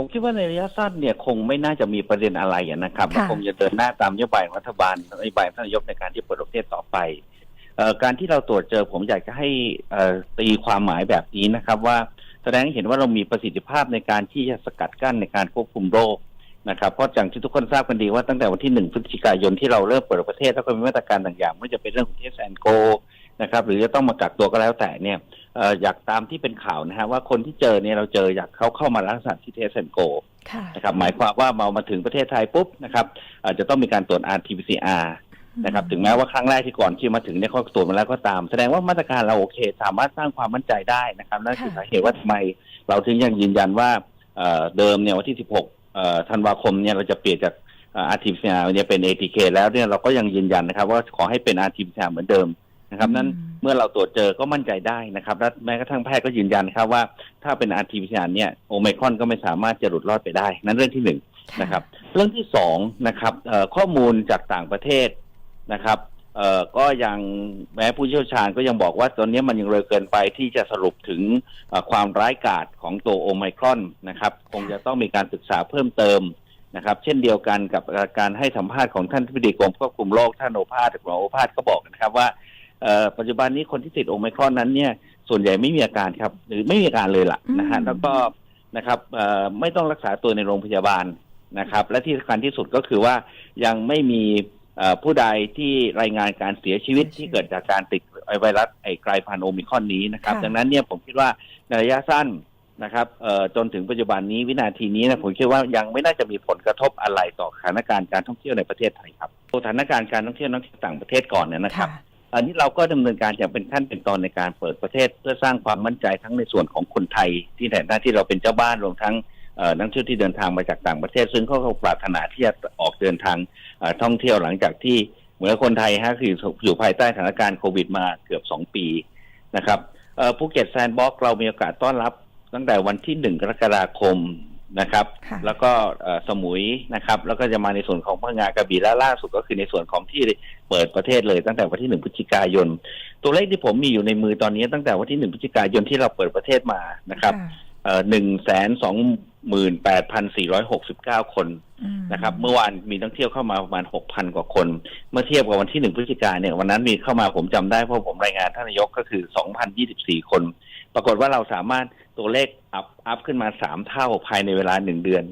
ผมคิดว่าในระยะสั้นเนี่ยคงไม่น่าจะมีประเด็นอะไรอะนะครับค่ะคงจะเดินหน้าตามนโยบายของรัฐบาลนโยบายท่านนายกในการที่เปิดประเทศต่อไปเอ่อการที่เราตรวจเจอผมอยากจะให้เอ่อตีความหมายแบบนี้นะครับว่าแสดงให้เห็นว่าเรามีประสิทธิภาพในการที่จะสกัดกั้นในการควบคุมโรคนะครับเพราะอย่างที่ทุกคนทราบกันดีว่าตั้งแต่วันที่หนึ่งพฤศจิกายนที่เราเริ่มเปิดประเทศแล้วก็มีมาตรการต่างๆไม่ว่าจะเป็นเรื่องของเทสแอนโกนะครับหรือจะต้องมากักตัวก็แล้วแต่เนี่ยเอ่ออยากตามที่เป็นข่าวนะฮะว่าคนที่เจอเนี่ยเราเจออยากเขาเข้ามาลักษณะที่เทสแอนโกค่ะนะครับหมายความว่ามามาถึงประเทศไทยปุ๊บนะครับอาจจะต้องมีการตรวจ RT-PCR นะครับถึงแม้ว่าครั้งแรกที่ก่อนที่มาถึงเนี่ยเขาตรวจมาแล้วก็ตาม แสดงว่ามาตรการเราโอเค สามารถสร้างความมั่นใจได้นะครับนั่นคือค่ะสาเหตุว่าทำไมเราถึงยังยืนยันว่าเอ่อเดิมเนี่ยวันที่ 16เอ่อธันวาคมเนี่ยเราจะเปลี่ยนจากเอ่อ RT-PCR เนี่ยเป็น ATK แล้วเนี่ยเราก็ยังยืนยันนะครับ ว่าขอให้เป็น RT-PCR เหมือนเดิมนะครับนั้นอืม เมื่อเราตรวจเจอก็มั่นใจได้นะครับและแม้กระทั่งแพทย์ก็ยืนยันครับว่า ถ้าเป็น RT-PCR เนี่ยโอไมครอนก็ไม่สามารถจะหลุดรอดไปได้ นั่นเรื่องที่หนึ่งนะครับ เรื่องที่สองนะครับเอ่อข้อมูลจากต่างประเทศนะครับเอ่อก็ยังแม้ผู้เชี่ยวชาญก็ยังบอกว่าตอนนี้มันยังเร็วเกินไปที่จะสรุปถึงเอ่อความร้ายกาจของตัวโอไมครอนนะครับ คงจะต้องมีการศึกษาเพิ่มเติมนะครับ เช่นเดียวกันกับการให้สัมภาษณ์ของท่านทิบดีกรมควบคุมโรคท่านโอภาสหมอโอภาสก็บอกนะครับว่าเอ่อ ปัจจุบันนี้คนที่ติดโอไมครอนนั้นเนี่ยส่วนใหญ่ไม่มีอาการครับ หรือไม่มีอาการเลยล่ะนะฮะอืมแล้วก็นะครับเอ่อไม่ต้องรักษาตัวในโรงพยาบาลนะครับ และที่สำคัญที่สุดก็คือว่ายังไม่มีเอ่อผู้ใดที่รายงานการเสียชีวิตเสียชีวิตที่เกิดจากการติดไวรัสไอกลายพันธุ์โอมิครอนนี้นะครับค่ะดังนั้นเนี่ยผมคิดว่าในระยะสั้นนะครับเอ่อจนถึงปัจจุบันนี้วินาทีนี้นะผมคิดว่ายังไม่น่าจะมีผลกระทบอะไรต่อสถานการณ์การท่องเที่ยวในประเทศไทยครับสถานการณ์การท่องเที่ยวนักท่องเที่ยวต่างประเทศก่อนเนี่ยนะครับค่ะ อันนี้เราก็ดำเนินการอย่างเป็นขั้นเป็นตอนในการเปิดประเทศ เพื่อสร้างความมั่นใจทั้งในส่วนของคนไทย ที่ในหน้าที่เราเป็นเจ้าบ้านรวมทั้งนักท่องเที่ยวที่เดินทางมาจากต่างประเทศ ซึ่งเขาปรารถนาที่จะออกเดินทางท่องเที่ยวหลังจากที่เหมือนคนไทยฮะคืออยู่ภายใต้สถานการณ์โควิดมาเกือบสองปีนะครับภูเก็ตแซนด์บ็อกเรามีโอกาสต้อนรับตั้งแต่วันที่หนึ่งกรกฎาคม นะครับค่ะแล้วก็เอ่อสมุยนะครับ แล้วก็จะมาในส่วนของพังงากระบี่และล่าสุดก็คือในส่วนของที่เปิดประเทศเลยตั้งแต่วันที่หนึ่งพฤศจิกายน ตัวเลขที่ผมมีอยู่ในมือตอนนี้ตั้งแต่วันที่หนึ่งพฤศจิกายนที่เราเปิดประเทศมานะครับค่ะหนึ่งแสนสอง หมื่นแปดพันสี่ร้อยหกสิบเก้าคนอืมนะครับ เมื่อวานมีนักเที่ยวเข้ามาประมาณหกพันกว่าคน เมื่อเทียบกับวันที่หนึ่งพฤศจิกายนเนี่ยวันนั้นมีเข้ามาผมจำได้เพราะผมรายงานท่านนายกก็คือสองพันยี่สิบสี่คน ปรากฏว่าเราสามารถตัวเลขอัพอัพขึ้นมาสามเท่าภายในเวลาหนึ่งเดือน